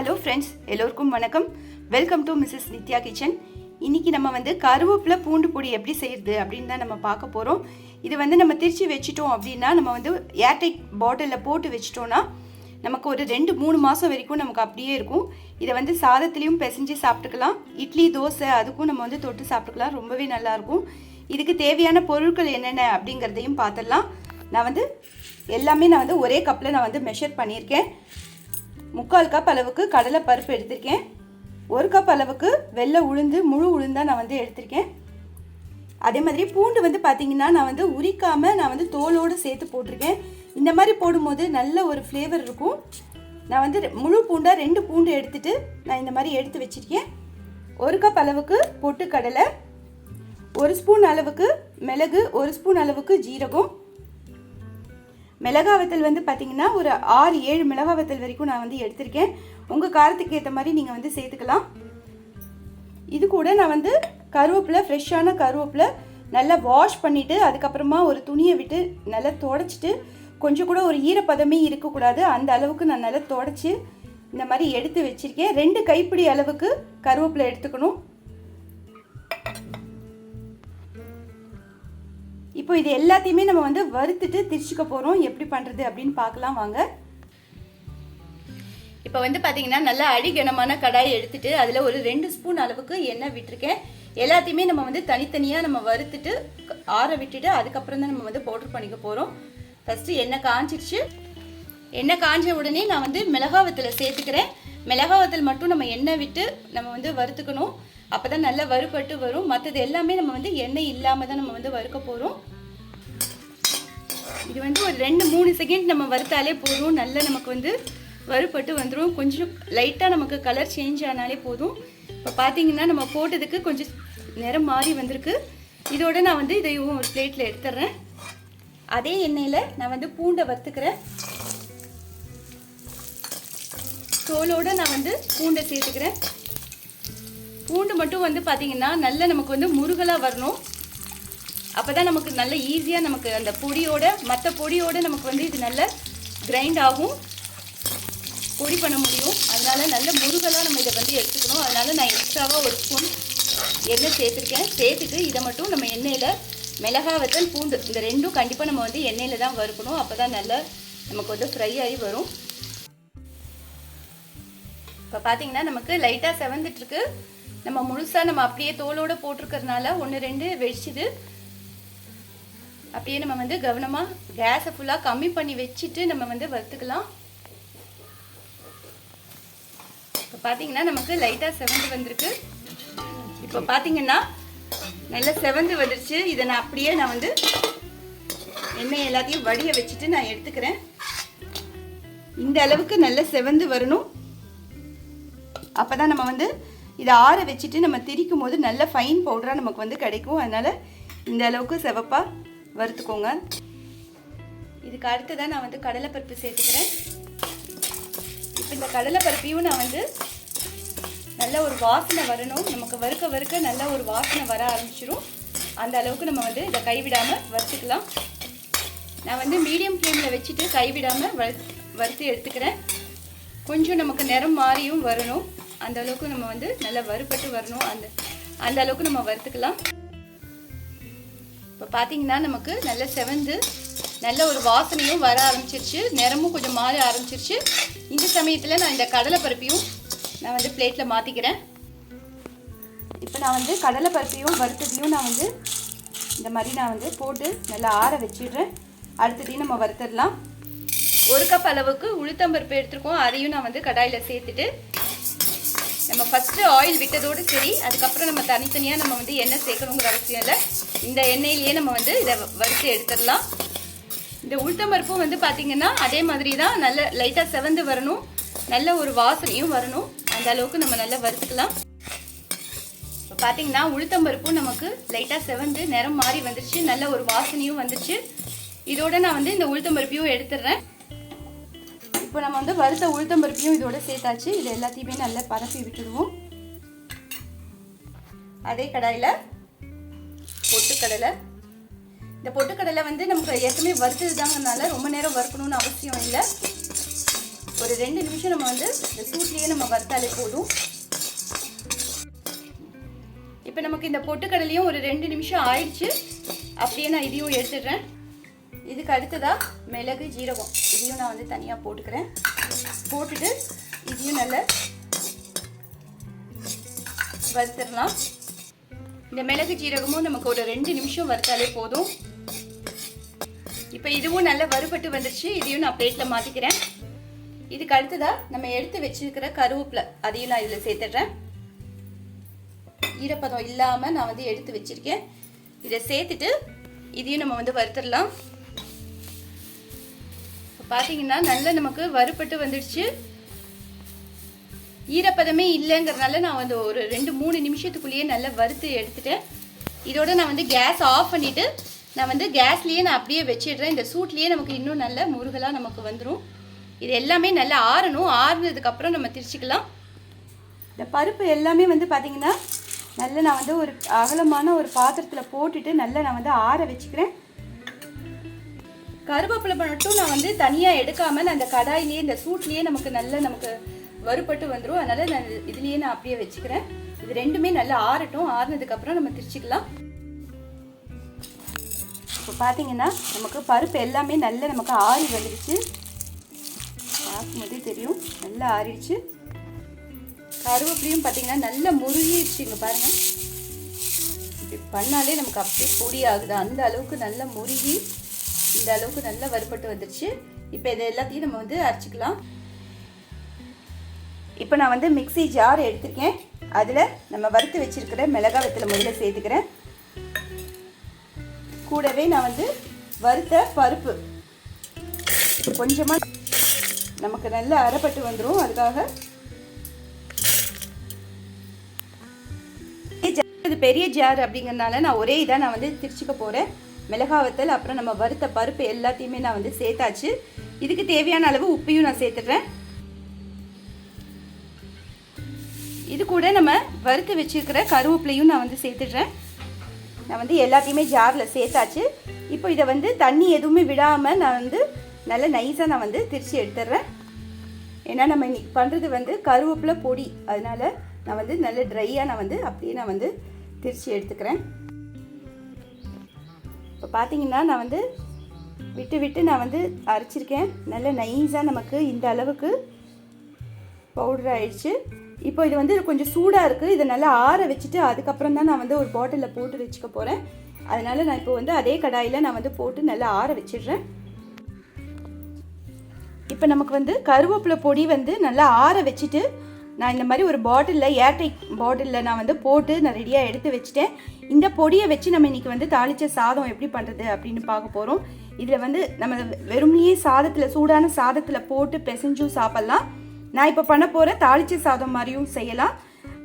Hello friends எல்லோருக்கும் வணக்கம். Welcome to Mrs Nithya kitchen இன்னைக்கு நம்ம வந்து கருவேப்பிலை பூண்டு பொடி எப்படி செய்யறது அப்படின்னு தான் நம்ம பார்க்க போகிறோம் இது வந்து நம்ம திருச்சி வச்சுட்டோம் அப்படின்னா நம்ம வந்து ஏர்டைட் பாட்டிலில் போட்டு வச்சிட்டோன்னா நமக்கு ஒரு ரெண்டு மூணு மாதம் வரைக்கும் நமக்கு அப்படியே இருக்கும். இதை வந்து சாதத்துலேயும் பிசைஞ்சு சாப்பிட்டுக்கலாம். இட்லி தோசை அதுக்கும் நம்ம வந்து தொட்டு சாப்பிட்டுக்கலாம். ரொம்பவே நல்லாயிருக்கும் இதுக்கு தேவையான பொருட்கள் என்னென்ன அப்படிங்கிறதையும் பார்த்துடலாம். நான் வந்து எல்லாமே நான் வந்து ஒரே கப்பில் நான் வந்து மெஷர் பண்ணியிருக்கேன். முக்கால் கப் அளவுக்கு கடலை பருப்பு எடுத்திருக்கேன். ஒரு கப் அளவுக்கு வெள்ளை உளுந்து முழு உளுந்தாக நான் வந்து எடுத்திருக்கேன். அதே மாதிரி பூண்டு வந்து பார்த்தீங்கன்னா நான் வந்து உரிக்காமல் நான் வந்து தோலோடு சேர்த்து போட்டிருக்கேன். இந்த மாதிரி போடும்போது நல்ல ஒரு ஃப்ளேவர் இருக்கும். நான் வந்து முழு பூண்டாக ரெண்டு பூண்டு எடுத்துட்டு நான் இந்த மாதிரி எடுத்து வச்சிருக்கேன். ஒரு கப் அளவுக்கு பொட்டுக்கடலை ஒரு ஸ்பூன் அளவுக்கு மிளகு ஒரு ஸ்பூன் அளவுக்கு ஜீரகம் மிளகா வத்தல் வந்து பார்த்தீங்கன்னா ஒரு ஆறு ஏழு மிளகா வத்தல் வரைக்கும் நான் வந்து எடுத்திருக்கேன். உங்கள் காரத்துக்கு ஏற்ற மாதிரி நீங்கள் வந்து சேர்த்துக்கலாம். இது கூட நான் வந்து கருவேப்பிலை ஃப்ரெஷ்ஷான கருவேப்பிலை நல்லா வாஷ் பண்ணிவிட்டு அதுக்கப்புறமா ஒரு துணியை விட்டு நல்லா தொடச்சிட்டு கொஞ்சம் கூட ஒரு ஈரப்பதமே இருக்கக்கூடாது. அந்த அளவுக்கு நான் நல்லா தொடச்சி இந்த மாதிரி எடுத்து வச்சுருக்கேன். ரெண்டு கைப்பிடி அளவுக்கு கருவேப்பிலை எடுத்துக்கணும். இப்போ இது எல்லாத்தையுமே நம்ம வந்து வறுத்துட்டு திரிச்சுக்க போகிறோம் எப்படி பண்ணுறது அப்படின்னு பார்க்கலாம் வாங்க. இப்போ வந்து பார்த்தீங்கன்னா நல்லா அடிகனமான கடாய் எடுத்துட்டு அதில் ஒரு ரெண்டு ஸ்பூன் அளவுக்கு எண்ணெய் விட்டுருக்கேன். எல்லாத்தையுமே நம்ம வந்து தனித்தனியாக நம்ம வறுத்துட்டு ஆற விட்டுட்டு அதுக்கப்புறம் தான் நம்ம வந்து பவுடர் பண்ணிக்க போகிறோம் ஃபஸ்ட்டு எண்ணெய் காஞ்சிடுச்சு எண்ணெய் காஞ்ச உடனே நான் வந்து மிளகாவத்தில் சேர்த்துக்கிறேன். மிளகாவத்தில் மட்டும் நம்ம எண்ணெய் விட்டு நம்ம வந்து வறுத்துக்கணும். அப்போ தான் நல்லா வறுபட்டு வரும். மற்றது எல்லாமே நம்ம வந்து எண்ணெய் இல்லாமல் தான் நம்ம வந்து வறுக்க போகிறோம் இது வந்து ஒரு ரெண்டு மூணு செகண்ட் நம்ம வறுத்தாலே போதும். நல்லா நமக்கு வந்து வறுபட்டு வந்துடும் கொஞ்சம் லைட்டாக நமக்கு கலர் சேஞ்ச் ஆனாலே போதும். இப்போ பார்த்தீங்கன்னா நம்ம போட்டதுக்கு கொஞ்சம் நிறம் மாறி வந்திருக்கு. இதோட நான் வந்து இதையும் ஒரு பிளேட்டில் எடுத்துடுறேன் அதே எண்ணெயில் நான் வந்து பூண்டை வறுத்துக்கிறேன். தோலோடு நான் வந்து பூண்டை சேர்த்துக்கிறேன். பூண்டு மட்டும் வந்து பார்த்தீங்கன்னா நல்ல நமக்கு வந்து முருகலாக வரணும். அப்போ தான் நமக்கு நல்ல ஈஸியாக நமக்கு அந்த பொடியோட மற்ற பொடியோடு நமக்கு வந்து இது நல்ல கிரைண்ட் ஆகும். பொடி பண்ண முடியும். அதனால் நல்ல முருகலாக நம்ம இதை வந்து எடுத்துக்கணும். அதனால் நான் எக்ஸ்ட்ராவாக ஒரு ஸ்பூன் எண்ணெய் சேர்த்துருக்கேன். சேர்த்துட்டு இதை மட்டும் நம்ம எண்ணெயில் மிளகா வத்தல் பூண்டு இந்த ரெண்டும் கண்டிப்பாக நம்ம வந்து எண்ணெயில் தான் வறுக்கணும். அப்போ தான் நல்லா நமக்கு வந்து ஃப்ரை ஆகி வரும். இப்போ பார்த்தீங்கன்னா நமக்கு லைட்டாக செவந்துட்டுருக்கு நம்ம முழுசாக நம்ம அப்படியே தோலோடு போட்டிருக்கிறதுனால ஒன்று ரெண்டு வெடிச்சுது. அப்படியே நம்ம வந்து கவனமாக கேஸை ஃபுல்லாக கம்மி பண்ணி வச்சுட்டு நம்ம வந்து வறுத்துக்கலாம். இப்போ பார்த்தீங்கன்னா நமக்கு லைட்டாக செவந்து வந்திருக்கு. இப்போ பார்த்தீங்கன்னா நல்லா செவந்து வந்துருச்சு. இதை நான் அப்படியே நான் வந்து எண்ணெய் எல்லாத்தையும் வடிய வச்சுட்டு நான் எடுத்துக்கிறேன். இந்த அளவுக்கு நல்ல செவந்து வரணும். அப்போ தான் நம்ம வந்து இதை ஆற வச்சுட்டு நம்ம திரிக்கும் போது நல்ல ஃபைன் பவுடராக நமக்கு வந்து கிடைக்கும். அதனால் இந்த அளவுக்கு செவப்பாக வறுத்துக்கோங்க. இதுக்கு அடுத்ததான் நான் வந்து கடலைப்பருப்பு சேர்த்துக்கிறேன். இப்போ இந்த கடலைப்பருப்பையும் நான் வந்து நல்ல ஒரு வாசனை வரணும். நமக்கு வறுக்க வறுக்க நல்ல ஒரு வாசனை வர ஆரம்பிச்சிடும் அந்த அளவுக்கு நம்ம வந்து இதை கைவிடாமல் வறுத்துக்கலாம். நான் வந்து மீடியம் ஃப்ளேமில் வச்சுட்டு கைவிடாமல் வறு வறுத்து எடுத்துக்கிறேன். கொஞ்சம் நமக்கு நிறம் மாறியும் வரணும். அந்த அளவுக்கு நம்ம வந்து நல்லா வறுபட்டு வரணும். அந்த அந்த அளவுக்கு நம்ம வறுத்துக்கலாம். பார்த்தீங்கன்னா நமக்கு நல்ல செவந்து நல்ல ஒரு வாசனையும் வர ஆரம்பிச்சிருச்சு. நிறமும் கொஞ்சம் மாற ஆரம்பிச்சிருச்சு. இந்த சமயத்தில் நான் இந்த கடலை பருப்பையும் நான் வந்து பிளேட்டில் மாற்றிக்கிறேன் இப்போ நான் வந்து கடலை பருப்பையும் வறுத்ததையும் நான் வந்து இந்த மாதிரி நான் வந்து போட்டு நல்லா ஆற வச்சிடுறேன். அடுத்ததையும் நம்ம வறுத்துடலாம். ஒரு கப் அளவுக்கு உளுத்தம்பருப்பு எடுத்துருக்கோம். அதையும் நான் வந்து கடாயில் சேர்த்துட்டு நம்ம ஃபஸ்ட்டு ஆயில் விட்டதோடு சரி அதுக்கப்புறம் நம்ம தனித்தனியாக நம்ம வந்து எண்ணெய் சேர்க்கணுங்கிற அவசியம் இல்லை. இந்த எண்ணெயிலேயே நம்ம வந்து இதை வறுத்து எடுத்துடலாம். இந்த உளுத்தம்பருப்பும் வந்து பார்த்திங்கன்னா அதே மாதிரி தான் நல்ல லைட்டாக செவந்து வரணும். நல்ல ஒரு வாசனையும் வரணும். அந்த அளவுக்கு நம்ம நல்லா வறுத்துக்கலாம். இப்போ பார்த்தீங்கன்னா உளுத்தம்பருப்பும் நமக்கு லைட்டாக செவந்து நிறம் மாறி வந்துருச்சு. நல்ல ஒரு வாசனையும் வந்துருச்சு. இதோட நான் வந்து இந்த உளுத்தம்பருப்பையும் எடுத்துடுறேன். இப்போ நம்ம வந்து வறுத்த உளுத்தம்பருப்பையும் இதோட சேர்த்தாச்சு. இது எல்லாத்தையுமே நல்லா பரப்பி விட்டுடுவோம். அதே கடாயில் பொட்டுக்கடலை. இந்த பொட்டுக்கடலை வந்து நமக்கு ஏற்கனவே வறுத்தது தாங்கனால ரொம்ப நேரம் வறுக்கணும்னு அவசியம் இல்லை. ஒரு ரெண்டு நிமிஷம் நம்ம வந்து இந்த சூட்லேயே நம்ம வறுத்தாலே போதும். இப்போ நமக்கு இந்த பொட்டுக்கடலையும் ஒரு ரெண்டு நிமிஷம் ஆயிடுச்சு. அப்படியே நான் இதையும் எடுத்துடுறேன். இதுக்கு அடுத்ததாக மிளகு ஜீரகம். இதையும் நான் வந்து தனியாக போட்டுக்கிறேன். போட்டுட்டு இதையும் நல்லா வறுத்துடலாம். இந்த மிளகு ஜீரகமும் நமக்கு ஒரு ரெண்டு நிமிஷம் வறுத்தாலே போதும். இப்போ இதுவும் நல்லா வறுபட்டு வந்துருச்சு. இதையும் நான் பிளேட்டில் மாற்றிக்கிறேன் இதுக்கு அடுத்ததாக நம்ம எடுத்து வச்சிருக்கிற கருவேப்பிலை. அதையும் நான் இதில் சேர்த்துடுறேன். ஈரப்பதம் இல்லாமல் நான் வந்து எடுத்து வச்சிருக்கேன். இதை சேர்த்துட்டு இதையும் நம்ம வந்து வறுத்துடலாம். பார்த்தீங்கன்னா நல்லா நமக்கு வறுபட்டு வந்துடுச்சு. ஈரப்பதமே இல்லைங்கிறதுனால நான் வந்து ஒரு ரெண்டு மூணு நிமிஷத்துக்குள்ளேயே நல்லா வறுத்து எடுத்துட்டேன். இதோட நான் வந்து கேஸ் ஆஃப் பண்ணிவிட்டு நான் வந்து கேஸ்லேயே நான் அப்படியே வச்சிடுறேன். இந்த சூட்லேயே நமக்கு இன்னும் நல்ல முருகலாக நமக்கு வந்துடும் இது எல்லாமே நல்லா ஆறணும். ஆறுனதுக்கப்புறம் நம்ம திரிச்சிக்கலாம். இந்த பருப்பு எல்லாமே வந்து பார்த்திங்கன்னா நல்லா நான் வந்து ஒரு அகலமான ஒரு பாத்திரத்தில் போட்டுட்டு நல்லா நான் வந்து ஆற வச்சுக்கிறேன். கருவேப்பிலை மட்டும் நான் வந்து தனியாக எடுக்காமல் நான் அந்த கடாயிலேயே இந்த சூட்லேயே நமக்கு நல்ல நமக்கு வறுபட்டு வந்துடும் அதனால நான் இதுலேயே நான் அப்படியே வச்சுக்கிறேன். இது ரெண்டுமே நல்லா ஆறட்டும். ஆறுனதுக்கப்புறம் நம்ம திரிச்சிக்கலாம். இப்போ பார்த்தீங்கன்னா நமக்கு பருப்பு எல்லாமே நல்லா நமக்கு ஆறி வந்துடுச்சு பார்க்கும்போதே தெரியும். நல்லா ஆறிடுச்சு. கருவேப்பிலையும் பார்த்தீங்கன்னா நல்லா முருகிடுச்சு இங்கே பாருங்கள் இப்படி பண்ணாலே நமக்கு அப்படியே பொடி ஆகுது. அந்த அளவுக்கு நல்லா முருகி இந்த அளவுக்கு நல்லா வறுபட்டு வந்துருச்சு. இப்போ இதை எல்லாத்தையும் நம்ம வந்து அரைச்சிக்கலாம். இப்போ நான் வந்து மிக்ஸி ஜார் எடுத்திருக்கேன். அதில் நம்ம வறுத்து வச்சிருக்கிற மிளகா வெத்தலை முதல்ல சேர்த்துக்கிறேன். கூடவே நான் வந்து வறுத்த பருப்பு. கொஞ்சமாக நமக்கு நல்லா அரைப்பட்டு வந்துடும் அதுக்காக இது பெரிய ஜார் அப்படிங்கறனால நான் ஒரே இதாக நான் வந்து திரிச்சிக்க போகிறேன் மிளகா வத்தல் அப்புறம் நம்ம வறுத்த பருப்பு எல்லாத்தையுமே நான் வந்து சேர்த்தாச்சு. இதுக்கு தேவையான அளவு உப்பையும் நான் சேர்த்துடுறேன். இது கூட நம்ம வறுத்து வச்சிருக்கிற கருவேப்பிலையும் நான் வந்து சேர்த்துடுறேன். நான் வந்து எல்லாத்தையுமே ஜாரில் சேர்த்தாச்சு. இப்போ இதை வந்து தண்ணி எதுவுமே விடாமல் நான் வந்து நல்ல நைஸாக நான் வந்து திரிச்சு எடுத்துடுறேன். ஏன்னா நம்ம இன்றைக்கி பண்ணுறது வந்து கருவேப்பிலை பொடி. அதனால் நான் வந்து நல்ல ட்ரையாக நான் வந்து அப்படியே நான் வந்து திரிச்சு எடுத்துக்கிறேன். இப்போ பார்த்தீங்கன்னா நான் வந்து விட்டு விட்டு நான் வந்து அரைச்சிருக்கேன். நல்ல நைஸாக நமக்கு இந்த அளவுக்கு பவுடர் ஆயிடுச்சு. இப்போ இது வந்து கொஞ்சம் சூடாக இருக்குது இதை நல்லா ஆற வச்சுட்டு அதுக்கப்புறம் தான் நான் வந்து ஒரு பாட்டிலில் போட்டு வச்சுக்க போகிறேன் அதனால நான் இப்போ வந்து அதே கடாயில் நான் வந்து போட்டு நல்லா ஆற வச்சிடுறேன். இப்போ நமக்கு வந்து கருவேப்பிலை பொடி வந்து நல்லா ஆற வச்சுட்டு நான் இந்த மாதிரி ஒரு பாட்டிலில் ஏர்டைட் பாட்டிலில் நான் வந்து போட்டு நான் ரெடியாக எடுத்து வச்சுட்டேன். இந்த பொடியை வச்சு நம்ம இன்றைக்கி வந்து தாளித்த சாதம் எப்படி பண்ணுறது அப்படின்னு பார்க்க போகிறோம் இதில் வந்து நம்ம வெறுமையே சாதத்தில் சூடான சாதத்தில் போட்டு பிசைஞ்சும் சாப்பிட்லாம். நான் இப்போ பண்ண போகிற தாளிச்ச சாதம் மாதிரியும் செய்யலாம்.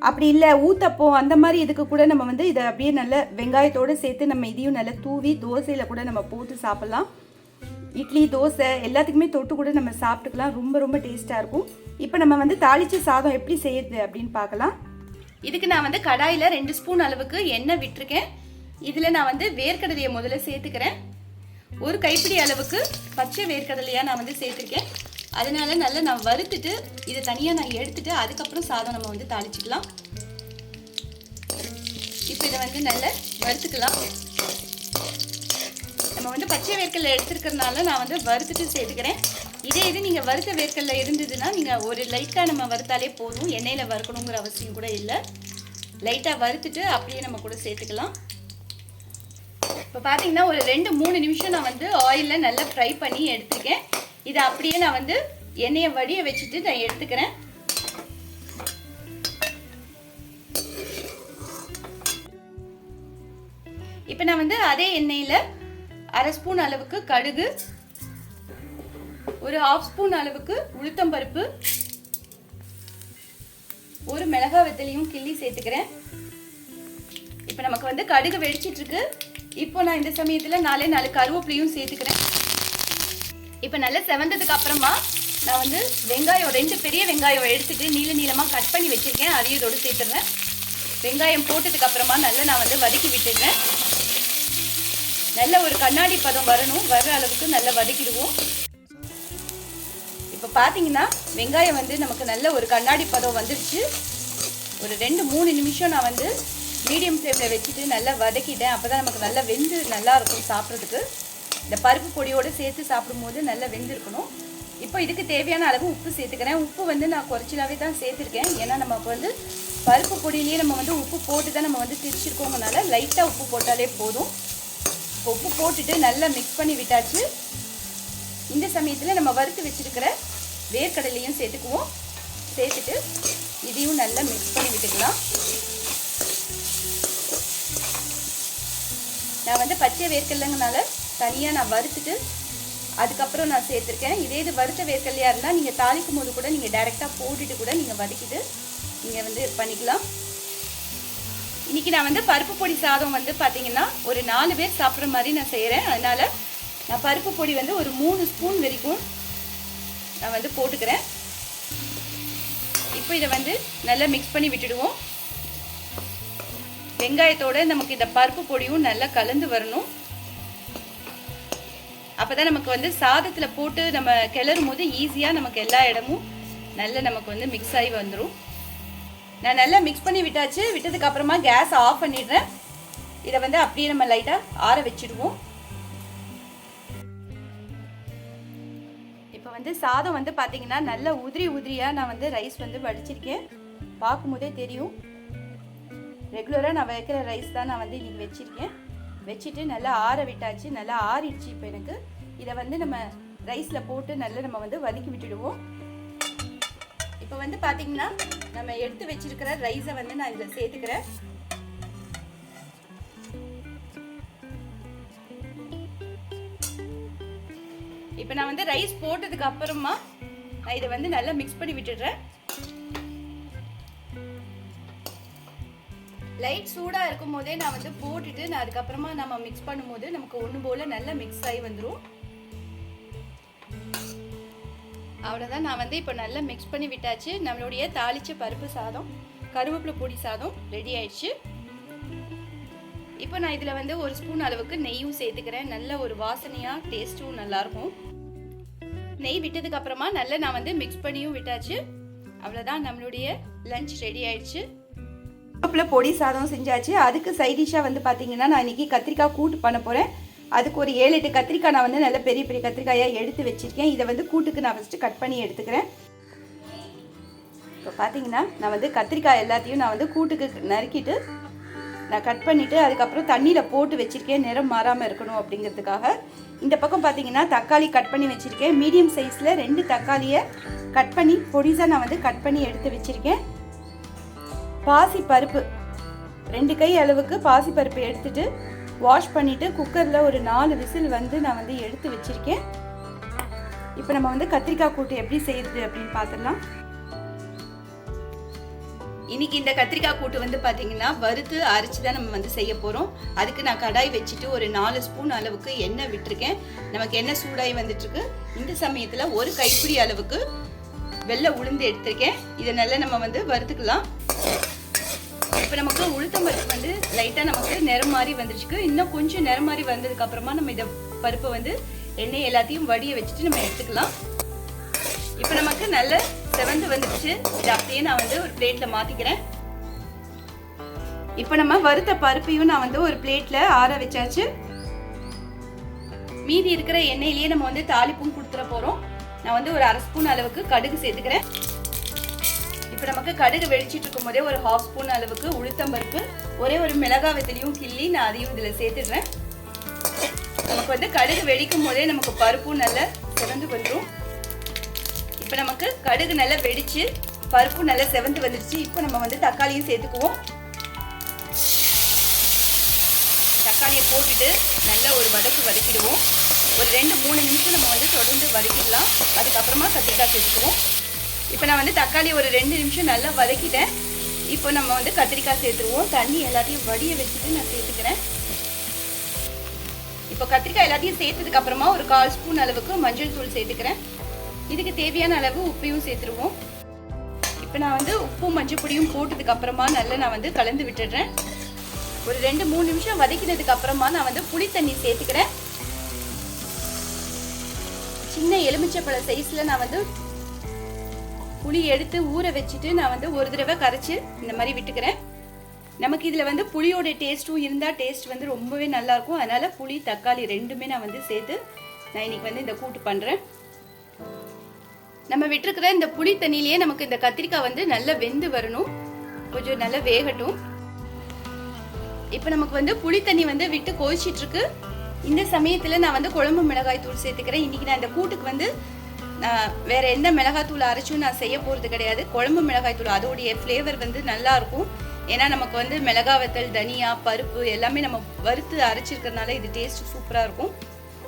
அப்படி இல்லை ஊத்தப்பம் அந்த மாதிரி இதுக்கு கூட நம்ம வந்து இதை அப்படியே நல்ல வெங்காயத்தோடு சேர்த்து நம்ம இதையும் நல்லா தூவி தோசையில் கூட நம்ம போட்டு சாப்பிட்லாம். இட்லி தோசை எல்லாத்துக்குமே தொட்டு கூட நம்ம சாப்பிட்டுக்கலாம். ரொம்ப ரொம்ப டேஸ்ட்டாக இருக்கும். இப்போ நம்ம வந்து தாளிச்ச சாதம் எப்படி செய்யுது அப்படின்னு பார்க்கலாம். இதுக்கு நான் வந்து கடாயில் ரெண்டு ஸ்பூன் அளவுக்கு எண்ணெய் விட்டுருக்கேன். இதில் நான் வந்து வேர்க்கடலையை முதல்ல சேர்த்துக்கிறேன். ஒரு கைப்பிடி அளவுக்கு பச்சை வேர்க்கடலையாக நான் வந்து சேர்த்துருக்கேன். அதனால நல்லா நான் வறுத்துட்டு இதை தனியாக நான் எடுத்துட்டு அதுக்கப்புறம் சாதம் நம்ம வந்து தாளிச்சுக்கலாம். இப்போ இதை வந்து நல்லா வறுத்துக்கலாம். நம்ம வந்து பச்சை வேர்க்கடலை எடுத்துருக்கிறதுனால நான் வந்து வறுத்துட்டு சேர்த்துக்கிறேன். இதே இது நீங்கள் வறுத்த வேர்க்கல்ல இருந்ததுன்னா நீங்கள் ஒரு லைட்டாக நம்ம வறுத்தாலே போதும். எண்ணெயில் வறுக்கணுங்கிற அவசியம் கூட இல்லை. லைட்டாக வறுத்துட்டு அப்படியே நம்ம கூட சேர்த்துக்கலாம். இப்போ பார்த்தீங்கன்னா ஒரு ரெண்டு மூணு நிமிஷம் நான் வந்து ஆயிலில் நல்லா ஃப்ரை பண்ணி எடுத்துருக்கேன். இதை அப்படியே நான் வந்து எண்ணெயை வடிய வச்சுட்டு நான் எடுத்துக்கிறேன். இப்போ நான் வந்து அதே எண்ணெயில் அரை ஸ்பூன் அளவுக்கு கடுகு ஒரு ஹாஃப் ஸ்பூன் அளவுக்கு உளுத்தம்பருப்பு ஒரு மிளகா வெத்தலையும் கிள்ளி சேர்த்துக்கிறேன். இப்போ நமக்கு வந்து கடுகு வெடிச்சிட்ருக்கு. இப்போ நான் இந்த சமயத்தில் நாலே நாலு கருவேப்பிலையும் சேர்த்துக்கிறேன். இப்போ நல்லா செவந்ததுக்கு அப்புறமா நான் வந்து வெங்காயம் ரெண்டு பெரிய வெங்காயம் எடுத்துட்டு நீள நீளமாக கட் பண்ணி வச்சுருக்கேன். அதையும் இதோடு சேர்த்துடுறேன் வெங்காயம் போட்டதுக்கு அப்புறமா நல்லா நான் வந்து வதக்கி விட்டுடுறேன் நல்ல ஒரு கண்ணாடி பதம் வரணும். வர்ற அளவுக்கு நல்லா வதக்கிடுவோம். பார்த்தீங்கன்னா வெங்காயம் வந்து நமக்கு நல்ல ஒரு கண்ணாடி பதம் வந்துருச்சு. ஒரு ரெண்டு மூணு நிமிஷம் நான் வந்து மீடியம் ஃப்ளேமில் வச்சுட்டு நல்லா வதக்கிட்டேன். அப்போ தான் நமக்கு நல்லா வெந்து நல்லா இருக்கும் சாப்பிட்றதுக்கு. இந்த பருப்பு பொடியோடு சேர்த்து சாப்பிடும்போது நல்லா வெந்திருக்கணும். இப்போ இதுக்கு தேவையான அளவு உப்பு சேர்த்துக்கிறேன். உப்பு வந்து நான் குறைச்சலாகவே தான் சேர்த்துருக்கேன். ஏன்னா நமக்கு வந்து பருப்பு பொடியிலேயே நம்ம வந்து உப்பு போட்டு தான் நம்ம வந்து திரிச்சிருக்கோங்கனால லைட்டாக உப்பு போட்டாலே போதும். இப்போ உப்பு போட்டுட்டு நல்லா மிக்ஸ் பண்ணி விட்டாச்சு. இந்த சமயத்தில் நம்ம வறுத்து வச்சுருக்கிற வேர்க்கடலையும் சேர்த்துக்குவோம். சேர்த்துட்டு இதையும் நல்லா மிக்ஸ் பண்ணி விட்டுக்கலாம். நான் வந்து பச்சை வேர்க்கடலைங்கனால தனியாக நான் வறுத்துட்டு அதுக்கப்புறம் நான் சேர்த்துருக்கேன். இதே இது வறுத்த வேர்க்கடலையாக இருந்தால் நீங்கள் தாளிக்கும் போது கூட நீங்கள் டைரெக்டாக போட்டுட்டு கூட நீங்கள் வதக்கிட்டு நீங்கள் வந்து பண்ணிக்கலாம். இன்றைக்கி நான் வந்து பருப்பு பொடி சாதம் வந்து பார்த்தீங்கன்னா ஒரு நாலு பேர் சாப்பிட்ற மாதிரி நான் செய்கிறேன் அதனால் நான் பருப்பு பொடி வந்து ஒரு மூணு ஸ்பூன் வரைக்கும் நான் வந்து போட்டுக்கிறேன். இப்போ இதை வந்து நல்லா மிக்ஸ் பண்ணி விட்டுடுவோம். வெங்காயத்தோட நமக்கு இந்த பருப்பு பொடியும் நல்லா கலந்து வரணும். அப்பதான் நமக்கு வந்து சாதத்தில் போட்டு நம்ம கிளறும் போது ஈஸியாக நமக்கு எல்லா இடமும் நல்லா நமக்கு வந்து மிக்ஸ் ஆகி வந்துடும் நான் நல்லா மிக்ஸ் பண்ணி விட்டாச்சு. விட்டதுக்கப்புறமா கேஸ் ஆஃப் பண்ணிடுறேன். இதை வந்து அப்படியே நம்ம லைட்டாக ஆற வச்சிடுவோம். வந்து சாதம் வந்து பார்த்தீங்கன்னா நல்ல உதிரி உதிரியாக நான் வந்து ரைஸ் வந்து வடிச்சிருக்கேன். பார்க்கும்போதே தெரியும். ரெகுலராக நான் வைக்கிற ரைஸ் தான் நான் வந்து இன்றைக்கி வச்சுருக்கேன். வச்சுட்டு நல்லா ஆற விட்டாச்சு நல்லா ஆறிடுச்சு இப்போ எனக்கு. இதை வந்து நம்ம ரைஸில் போட்டு நல்லா நம்ம வந்து வதக்கி விட்டுடுவோம். இப்போ வந்து பார்த்தீங்கன்னா நம்ம எடுத்து வச்சிருக்கிற ரைஸை வந்து நான் இதில் சேர்த்துக்கிறேன். இப்போ நான் வந்து ரைஸ் போட்டதுக்கு அப்புறமா நான் இதை வந்து நல்லா மிக்ஸ் பண்ணி விட்டுடுறேன். லைட் சூடாக இருக்கும் போதே நான் வந்து போட்டுட்டு நான் அதுக்கப்புறமா நம்ம மிக்ஸ் பண்ணும்போது நமக்கு ஒன்று போல் நல்லா மிக்ஸ் ஆகி வந்துடும் அவ்வளோதான் நான் வந்து இப்போ நல்லா மிக்ஸ் பண்ணி விட்டாச்சு. நம்மளுடைய தாளிச்ச பருப்பு சாதம் கருவேப்பிலை பொடி சாதம் ரெடி ஆயிடுச்சு. இப்போ நான் இதில் வந்து ஒரு ஸ்பூன் அளவுக்கு நெய்யும் சேர்த்துக்கிறேன். நல்ல ஒரு வாசனையாக டேஸ்ட்டும் நல்லாயிருக்கும் நெய் விட்டதுக்கு அப்புறமா நல்லா நான் வந்து மிக்ஸ் பண்ணியும் விட்டாச்சு. அவ்வளோதான் நம்மளுடைய லஞ்ச் ரெடி ஆயிடுச்சு. கருவேப்பிலை பொடி சாதம் செஞ்சாச்சு. அதுக்கு சைடிஷாக வந்து பார்த்தீங்கன்னா நான் இன்றைக்கி கத்திரிக்காய் கூட்டு பண்ண போகிறேன் அதுக்கு ஒரு ஏழு எட்டு கத்திரிக்காய் நான் வந்து நல்ல பெரிய பெரிய கத்திரிக்காயாக எடுத்து வச்சுருக்கேன். இதை வந்து கூட்டுக்கு நான் ஃபஸ்ட்டு கட் பண்ணி எடுத்துக்கிறேன். இப்போ பார்த்தீங்கன்னா நான் வந்து கத்திரிக்காய் எல்லாத்தையும் நான் வந்து கூட்டுக்கு நறுக்கிட்டு நான் கட் பண்ணிவிட்டு அதுக்கப்புறம் தண்ணியில் போட்டு வச்சுருக்கேன். நிறம் மாறாமல் இருக்கணும் அப்படிங்கிறதுக்காக. இந்த பக்கம் பார்த்தீங்கன்னா தக்காளி கட் பண்ணி வச்சுருக்கேன். மீடியம் சைஸில் ரெண்டு தக்காளியை கட் பண்ணி பொடிசாக நான் வந்து கட் பண்ணி எடுத்து வச்சுருக்கேன். பாசி பருப்பு. ரெண்டு கை அளவுக்கு பாசி பருப்பு எடுத்துட்டு வாஷ் பண்ணிவிட்டு குக்கரில் ஒரு நாலு விசில் வந்து நான் வந்து எடுத்து வச்சிருக்கேன். இப்போ நம்ம வந்து கத்திரிக்காய் கூட்டு எப்படி செய்யுது அப்படின்னு பார்த்துடலாம் இன்னைக்கு இந்த கத்திரிக்காய் கூட்டு வந்து பார்த்தீங்கன்னா வறுத்து அரைச்சி தான் நம்ம வந்து செய்ய போகிறோம் அதுக்கு நான் கடாய் வச்சுட்டு ஒரு நாலு ஸ்பூன் அளவுக்கு எண்ணெய் விட்டுருக்கேன். நமக்கு எண்ணெய் சூடாகி வந்துட்டுருக்கு. இந்த சமயத்தில் ஒரு கைப்பிடி அளவுக்கு வெள்ளை உளுந்து எடுத்திருக்கேன். இதை நல்லா நம்ம வந்து வறுத்துக்கலாம். இப்போ நமக்கு உளுத்தம் பருப்பு வந்து லைட்டாக நமக்கு நிறம் மாதிரி வந்துருச்சுக்கு இன்னும் கொஞ்சம் நிறம் மாதிரி வந்ததுக்கப்புறமா நம்ம இதை பருப்பை வந்து எண்ணெய் எல்லாத்தையும் வடிய வச்சுட்டு நம்ம எடுத்துக்கலாம். இப்போ நமக்கு நல்ல செவந்து வந்துடுச்சு. இதை அப்படியே நான் வந்து ஒரு பிளேட்டில் மாற்றிக்கிறேன் இப்போ நம்ம வறுத்த பருப்பையும் நான் வந்து ஒரு பிளேட்டில் ஆற வச்சாச்சு. மீதி இருக்கிற எண்ணெயிலேயே நம்ம வந்து தாளிப்பும் கொடுத்துட போகிறோம் நான் வந்து ஒரு அரை ஸ்பூன் அளவுக்கு கடுகு சேர்த்துக்கிறேன். இப்போ நமக்கு கடுகு வெடிச்சிட்டு இருக்கும் போதே ஒரு ஹாஃப் ஸ்பூன் அளவுக்கு உளுத்தம் பருப்பு ஒரே ஒரு மிளகாய் வெத்தலையும் கிள்ளி நான் அதையும் இதில் சேர்த்துடுறேன். நமக்கு வந்து கடுகு வெடிக்கும் போதே நமக்கு பருப்பும் நல்லா சிறந்து வந்துடும் இப்போ நமக்கு கடுகு நல்லா வெடிச்சு பருப்பு நல்லா செவந்து வந்துடுச்சு. இப்போ நம்ம வந்து தக்காளியும் சேர்த்துக்குவோம். தக்காளியை போட்டுட்டு நல்லா ஒரு வதக்கு வதக்கிடுவோம். ஒரு ரெண்டு மூணு நிமிஷம் நம்ம வந்து தொடர்ந்து வதக்கிடலாம். அதுக்கப்புறமா கத்திரிக்காய் சேர்த்துக்குவோம். இப்போ நான் வந்து தக்காளி ஒரு ரெண்டு நிமிஷம் நல்லா வதக்கிட்டேன். இப்போ நம்ம வந்து கத்திரிக்காய் சேர்த்துருவோம். தண்ணி எல்லாத்தையும் வடிய வச்சுட்டு நான் சேர்த்துக்கிறேன். இப்போ கத்திரிக்காய் எல்லாத்தையும் சேர்த்ததுக்கு அப்புறமா ஒரு கால் ஸ்பூன் அளவுக்கு மஞ்சள் தூள் சேர்த்துக்கிறேன். இதுக்கு தேவையான அளவு உப்பையும் சேர்த்துருவோம். இப்போ நான் வந்து உப்பும் மஞ்சள் பொடியும் போட்டதுக்கு அப்புறமா நல்லா நான் வந்து கலந்து விட்டுடுறேன். ஒரு ரெண்டு மூணு நிமிஷம் வதக்கினதுக்கு அப்புறமா நான் வந்து புளி தண்ணி சேர்த்துக்கிறேன். சின்ன எலுமிச்சப்பழ சைஸ்ல நான் வந்து புளி எடுத்து ஊற வச்சுட்டு நான் வந்து ஒரு தடவை கரைச்சி இந்த மாதிரி விட்டுக்கிறேன். நமக்கு இதில் வந்து புளியோட டேஸ்ட்டும் இருந்தால் டேஸ்ட் வந்து ரொம்பவே நல்லாயிருக்கும் அதனால் புளி தக்காளி ரெண்டுமே நான் வந்து சேர்த்து நான் இன்னைக்கு வந்து இந்த கூட்டு பண்ணுறேன் நம்ம விட்டுருக்கிற இந்த புளி தண்ணியிலேயே நமக்கு இந்த கத்திரிக்காய் வந்து நல்லா வெந்து வரணும். கொஞ்சம் நல்லா வேகட்டும். இப்போ நமக்கு வந்து புளி தண்ணி வந்து விட்டு கொதிச்சிட்டு இருக்கு இந்த சமயத்தில் நான் வந்து குழம்பு மிளகாய் தூள் சேர்த்துக்கிறேன். இன்னைக்கு நான் இந்த கூட்டுக்கு வந்து நான் வேற எந்த மிளகாய் தூள் அரைச்சும் நான் செய்ய போகிறது கிடையாது. குழம்பு மிளகாய் தூள் அதோடைய ஃப்ளேவர் வந்து நல்லா இருக்கும். ஏன்னா நமக்கு வந்து மிளகாய் வத்தல் தனியா பருப்பு எல்லாமே நம்ம வறுத்து அரைச்சிருக்கிறதுனால இது டேஸ்ட் சூப்பராக இருக்கும்.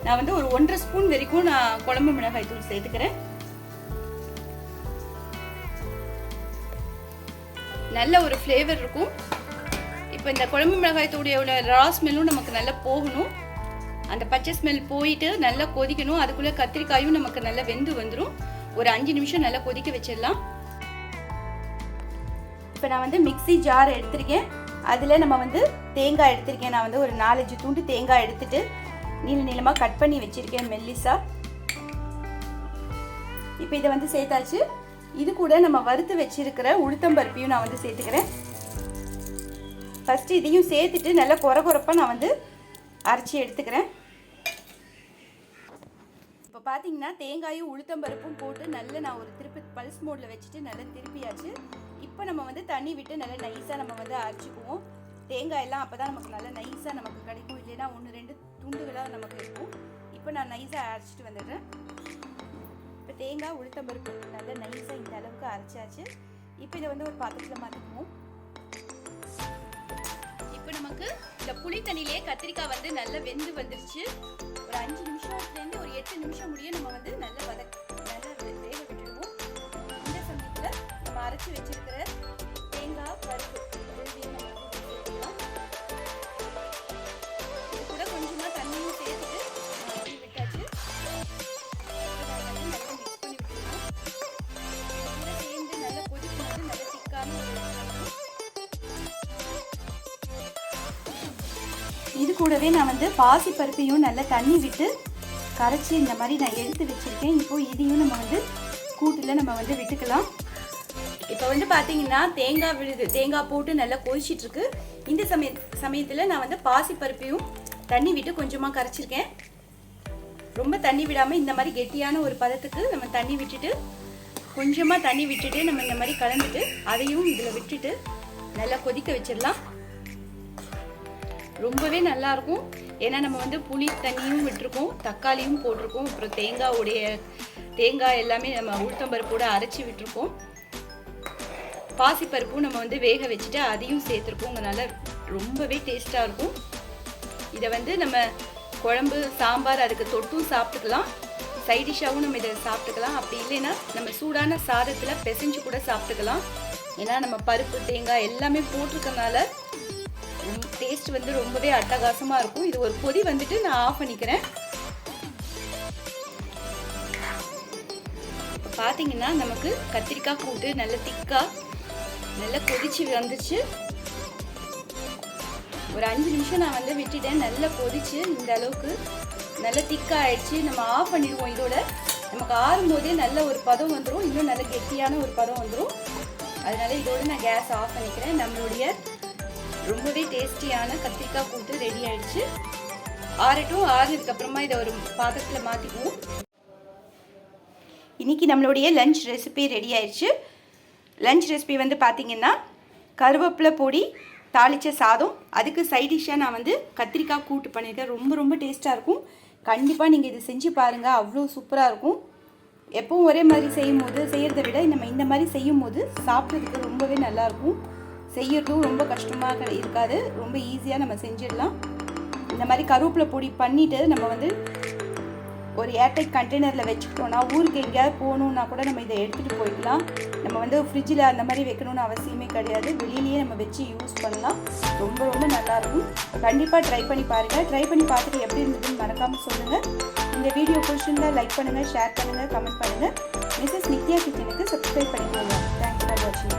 நான் வந்து ஒரு ஒன்றரை ஸ்பூன் வரைக்கும் நான் குழம்பு மிளகாய் தூள் சேர்த்துக்கிறேன். நல்ல ஒரு ஃப்ளேவர் இருக்கும். இப்போ இந்த குழம்பு மிளகாய் தூடைய உள்ள ரா ஸ்மெல்லும் நமக்கு நல்லா போகணும். அந்த பச்சை ஸ்மெல் போயிட்டு நல்லா கொதிக்கணும். அதுக்குள்ளே கத்திரிக்காயும் நமக்கு நல்லா வெந்து வந்துடும் ஒரு அஞ்சு நிமிஷம் நல்லா கொதிக்க வச்சிடலாம். இப்போ நான் வந்து மிக்ஸி ஜார் எடுத்திருக்கேன். அதில் நம்ம வந்து தேங்காய் எடுத்திருக்கேன். நான் வந்து ஒரு நாலஞ்சு துண்டு தேங்காய் எடுத்துட்டு நீள நீளமாக கட் பண்ணி வச்சுருக்கேன் மெல்லிசா. இப்போ இதை வந்து சேர்த்தாச்சு. இது கூட நம்ம வறுத்து வச்சிருக்கிற உளுத்தம்பருப்பையும் நான் வந்து சேர்த்துக்கிறேன். ஃபஸ்ட்டு இதையும் சேர்த்துட்டு நல்லா குறை குறைப்பாக நான் வந்து அரைச்சி எடுத்துக்கிறேன். இப்போ பார்த்தீங்கன்னா தேங்காயும் உளுத்தம்பருப்பும் போட்டு நல்லா நான் ஒரு திருப்பி பல்ஸ் மோடில் வச்சுட்டு நல்லா திருப்பியாச்சு. இப்போ நம்ம வந்து தண்ணி விட்டு நல்லா நைஸாக நம்ம வந்து அரைச்சிக்குவோம். தேங்காயெல்லாம் அப்போ தான் நமக்கு நல்லா நைஸாக நமக்கு கிடைக்கும். இல்லைன்னா ஒன்று ரெண்டு துண்டுகளாக நமக்கு இருக்கும். இப்போ நான் நைஸாக அரைச்சிட்டு வந்துடுறேன். தேங்காய் உளுத்தம்பருப்பு நல்லா நைஸாக இந்த அளவுக்கு அரைச்சாச்சு. இப்போ இதை வந்து ஒரு பாத்திரத்தில் மாற்றிக்குவோம் இப்போ நமக்கு இந்த புளி தண்ணியிலே கத்திரிக்காய் வந்து நல்லா வெந்து வந்துருச்சு. ஒரு அஞ்சு நிமிஷத்துலேருந்து ஒரு எட்டு நிமிஷம் முடிய நம்ம வந்து நல்லா வத நல்லா வேக விட்டுடுவோம். இந்த சமயத்தில் நம்ம அரைச்சி வச்சிருக்கிற தேங்காய் பருப்பு. கூடவே நான் வந்து பாசி பருப்பையும் நல்லா தண்ணி விட்டு கரைச்சி இந்த மாதிரி நான் எடுத்து வச்சுருக்கேன். இப்போ இதையும் நம்ம வந்து கூட்டில் நம்ம வந்து விட்டுக்கலாம். இப்போ வந்து பார்த்தீங்கன்னா தேங்காய் விழுது தேங்காய் போட்டு நல்லா கொதிச்சிட்ருக்கு. இந்த சமய சமயத்தில் நான் வந்து பாசி பருப்பையும் தண்ணி விட்டு கொஞ்சமாக கரைச்சிருக்கேன். ரொம்ப தண்ணி விடாமல் இந்த மாதிரி கெட்டியான ஒரு பதத்துக்கு நம்ம தண்ணி விட்டுட்டு கொஞ்சமாக தண்ணி விட்டுட்டு நம்ம இந்த மாதிரி கலந்துட்டு அதையும் இதில் விட்டுட்டு நல்லா கொதிக்க வச்சிடலாம் ரொம்பவே நல்லா இருக்கும் ஏன்னா நம்ம வந்து புளி தண்ணியும் விட்டுருக்கோம் தக்காளியும் போட்டிருக்கோம் அப்புறம் தேங்காவுடைய தேங்காய் எல்லாமே நம்ம உளுத்தம்பருப்போடு அரைச்சி விட்டுருக்கோம். பாசிப்பருப்பும் நம்ம வந்து வேக வச்சுட்டு அதையும் சேர்த்துருக்கோங்கனால ரொம்பவே டேஸ்ட்டாக இருக்கும். இதை வந்து நம்ம குழம்பு சாம்பார் அதுக்கு தொட்டும் சாப்பிட்டுக்கலாம். சைடிஷாகவும் நம்ம இதை சாப்பிட்டுக்கலாம். அப்படி இல்லைன்னா நம்ம சூடான சாதத்தில் பிசைஞ்சு கூட சாப்பிட்டுக்கலாம். ஏன்னா நம்ம பருப்பு தேங்காய் எல்லாமே போட்டிருக்கனால டேஸ்ட் வந்து ரொம்பவே அட்டகாசமாக இருக்கும். இது ஒரு பொடி வந்துட்டு நான் ஆஃப் பண்ணிக்கிறேன். இப்போ பார்த்தீங்கன்னா நமக்கு கத்திரிக்காய் கூட்டு நல்ல திக்காக நல்லா கொதிச்சு வந்துச்சு. ஒரு அஞ்சு நிமிஷம் நான் வந்து விட்டுட்டேன். நல்லா கொதிச்சு இந்த அளவுக்கு நல்ல திக்காக ஆயிடுச்சு. நம்ம ஆஃப் பண்ணிடுவோம் இதோட. நமக்கு ஆறும் போதே நல்ல ஒரு பதம் வந்துடும் இன்னும் நல்ல கெட்டியான ஒரு பதம் வந்துடும் அதனால இதோட நான் கேஸ் ஆஃப் பண்ணிக்கிறேன். நம்மளுடைய ரொம்பவே டேஸ்டியான கத்திரிக்காய் கூட்டு ரெடி ஆயிடுச்சு. ஆறட்டும் ஆறுனதுக்கு அப்புறமா இதை ஒரு பாத்திரத்தில் மாற்றிக்குவோம் இன்னைக்கு நம்மளுடைய லஞ்ச் ரெசிபி ரெடி ஆயிடுச்சு. லஞ்ச் ரெசிபி வந்து பார்த்தீங்கன்னா கருவேப்பிலை பொடி தாளிச்ச சாதம். அதுக்கு சைடிஷ்ஷாக நான் வந்து கத்திரிக்காய் கூட்டு பண்ணியிருக்கேன் ரொம்ப ரொம்ப டேஸ்ட்டாக இருக்கும். கண்டிப்பாக நீங்கள் இது செஞ்சு பாருங்கள் அவ்வளோ சூப்பராக இருக்கும். எப்பவும் ஒரே மாதிரி செய்யும் போது செய்கிறத விட நம்ம இந்த மாதிரி செய்யும் போது சாப்பிட்றதுக்கு ரொம்பவே நல்லாயிருக்கும் செய்யறதும் ரொம்ப கஷ்டமாக இருக்காது. ரொம்ப ஈஸியாக நம்ம செஞ்சிடலாம். இந்த மாதிரி கருவேப்பிலை பொடி பண்ணிவிட்டு நம்ம வந்து ஒரு ஏர்டைட் கண்டெய்னரில் வச்சுக்கிட்டோம்னா ஊருக்கு எங்கேயாவது போகணுன்னா கூட நம்ம இதை எடுத்துகிட்டு போய்க்கலாம். நம்ம வந்து ஃப்ரிட்ஜில் அந்த மாதிரி வைக்கணும்னு அவசியமே கிடையாது. வெளியிலேயே நம்ம வச்சு யூஸ் பண்ணலாம். ரொம்ப ரொம்ப நல்லாயிருக்கும் கண்டிப்பாக ட்ரை பண்ணி பாருங்கள் ட்ரை பண்ணி பார்த்துட்டு எப்படி இருந்ததுன்னு மறக்காமல் சொல்லுங்கள் இந்த வீடியோ பிடிச்சிருந்தா லைக் பண்ணுங்கள் ஷேர் பண்ணுங்கள் கமெண்ட் பண்ணுங்கள் மிஸ்ஸஸ் நித்யா கிச்சனுக்கு சப்ஸ்கிரைப் பண்ணிக்கோங்க. தேங்க்யூ ஃபார் வாட்சிங்